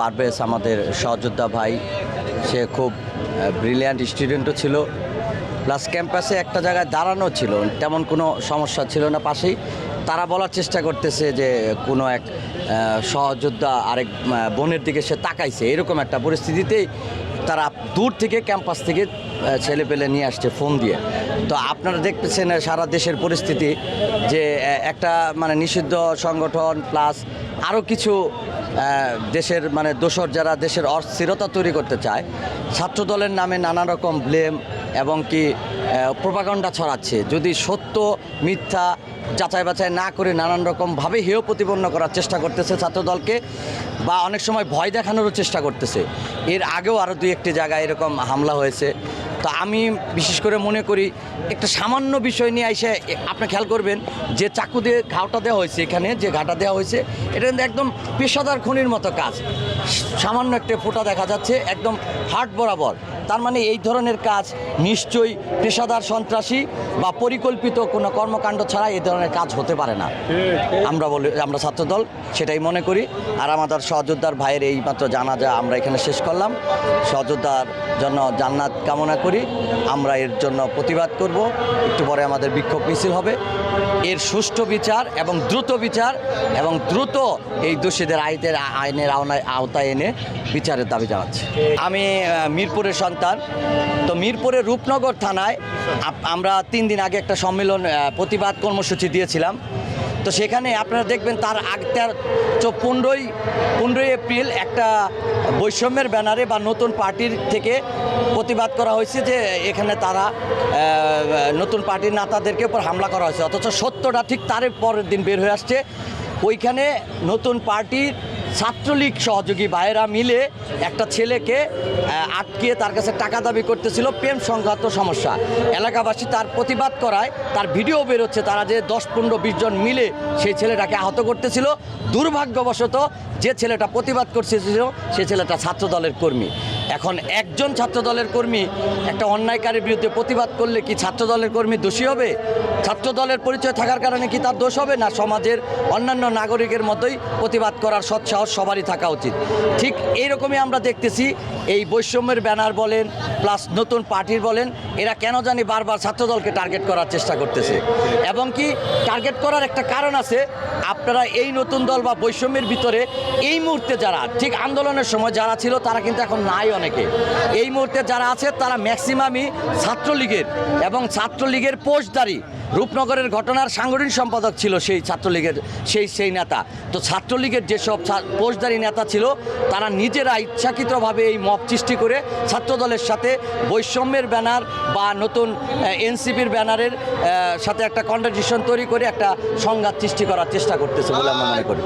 পারভেজ আমাদের সহযোদ্ধা ভাই, সে খুব ব্রিলিয়ান্ট স্টুডেন্টও ছিল। প্লাস ক্যাম্পাসে একটা জায়গায় দাঁড়ানো ছিল, তেমন কোনো সমস্যা ছিল না পাশেই। তারা বলার চেষ্টা করতেছে যে কোনো এক সহযোদ্ধা আরেক বোনের দিকে সে তাকাইছে। এরকম একটা পরিস্থিতিতেই তারা দূর থেকে ক্যাম্পাস থেকে ছেলে পেলে নিয়ে আসছে ফোন দিয়ে। তো আপনারা দেখতেছেন সারা দেশের পরিস্থিতি যে একটা মানে নিষিদ্ধ সংগঠন প্লাস আরও কিছু দেশের মানে দোসর যারা দেশের অস্থিরতা তৈরি করতে চায় ছাত্র দলের নামে নানা রকম ব্লেম এবং কি প্রপাগণ্ডা ছড়াচ্ছে। যদি সত্য, মিথ্যা যাচাই বাছাই না করে নানান রকমভাবে হেয় প্রতিপন্ন করার চেষ্টা করতেছে ছাত্রদলকে বা অনেক সময় ভয় দেখানোরও চেষ্টা করতেছে। এর আগেও আরও দুই একটি জায়গায় এরকম হামলা হয়েছে। তো আমি বিশেষ করে মনে করি, একটা সামান্য বিষয় নিয়ে এসে আপনি খেয়াল করবেন, যে চাকু দিয়ে ঘাওটা দেওয়া হয়েছে এখানে, যে ঘাটা দেওয়া হয়েছে, এটা কিন্তু একদম পেশাদার খনির মতো কাজ। সামান্য একটা ফোঁটা দেখা যাচ্ছে, একদম হার্ট বরাবর। তার মানে এই ধরনের কাজ নিশ্চয়ই পেশাদার সন্ত্রাসী বা পরিকল্পিত কোনো কর্মকাণ্ড ছাড়া এই ধরনের কাজ হতে পারে না। আমরা বলি, আমরা ছাত্রদল, সেটাই মনে করি। আর আমাদের সহযোদ্ধার ভাইয়ের এই মাত্র জানাজা আমরা এখানে শেষ করলাম। সহযোদ্ধার জন্য জান্নাত কামনা করি। আমরা এর জন্য প্রতিবাদ করব। একটু পরে আমাদের বিক্ষোভ মিছিল হবে। এর সুষ্ঠু বিচার এবং দ্রুত বিচার এবং দ্রুত এই দোষীদের আইনের আইনের আওনায় আওতায় এনে বিচারের দাবি জানাচ্ছি। আমি মিরপুরের সন্তান তো মিরপুরের রূপনগর থানায় আমরা তিন দিন আগে একটা সম্মেলন প্রতিবাদ কর্মসূচি দিয়েছিলাম। তো সেখানে আপনারা দেখবেন তার আগ তার পনেরোই পনেরোই এপ্রিল একটা বৈষম্যের ব্যানারে বা নতুন পার্টির থেকে প্রতিবাদ করা হয়েছে যে এখানে তারা নতুন পার্টির নেতাদেরকে উপর হামলা করা হয়েছে। অথচ সত্যটা ঠিক তার পরের দিন বের হয়ে আসছে। ওইখানে নতুন পার্টির ছাত্রলীগ সহযোগী ভাইয়েরা মিলে একটা ছেলেকে আটকে তার কাছে টাকা দাবি করতেছিল, প্রেম সংঘাত সমস্যা। এলাকাবাসী তার প্রতিবাদ করায়, তার ভিডিও বেরোচ্ছে, তারা যে দশ, পনেরো, বিশ জন মিলে সেই ছেলেটাকে আহত করতেছিল। দুর্ভাগ্যবশত যে ছেলেটা প্রতিবাদ করতেছিল সে ছেলেটা ছাত্রদলের কর্মী। এখন একজন ছাত্রদলের কর্মী একটা অন্যায়কারীর বিরুদ্ধে প্রতিবাদ করলে কি ছাত্রদলের কর্মী দোষী হবে? ছাত্রদলের পরিচয় থাকার কারণে কি তার দোষ হবে? না সমাজের অন্যান্য নাগরিকের মতোই প্রতিবাদ করার সৎসাহস সবারই থাকা উচিত। ঠিক এইরকমই আমরা দেখতেছি, এই বৈষম্যের ব্যানার বলেন প্লাস নতুন পার্টির বলেন, এরা কেন জানি বারবার ছাত্রদলকে টার্গেট করার চেষ্টা করতেছে। এবং কি টার্গেট করার একটা কারণ আছে, আপনারা এই নতুন দল বা বৈষম্যের ভিতরে এই মুহূর্তে যারা, ঠিক আন্দোলনের সময় যারা ছিল, তারা কিন্তু এখন নাই অনেকে। এই মুহূর্তে যারা আছে, তারা ম্যাক্সিমামই ছাত্রলীগের এবং ছাত্রলীগের পোস্টদারি। রূপনগরের ঘটনার সাংগঠনিক সম্পাদক ছিল সেই ছাত্রলীগের, সেই সেই নেতা। তো ছাত্রলীগের যেসব পোস্টদারি নেতা ছিল, তারা নিজেরা ইচ্ছাকৃতভাবে এই মব সৃষ্টি করে ছাত্রদলের সাথে বৈষম্যের ব্যানার বা নতুন এনসিপির ব্যানারের সাথে একটা কন্ট্রাডিকশন তৈরি করে একটা সংঘাত সৃষ্টি করার চেষ্টা করতেছে বলে আমরা মনে করি।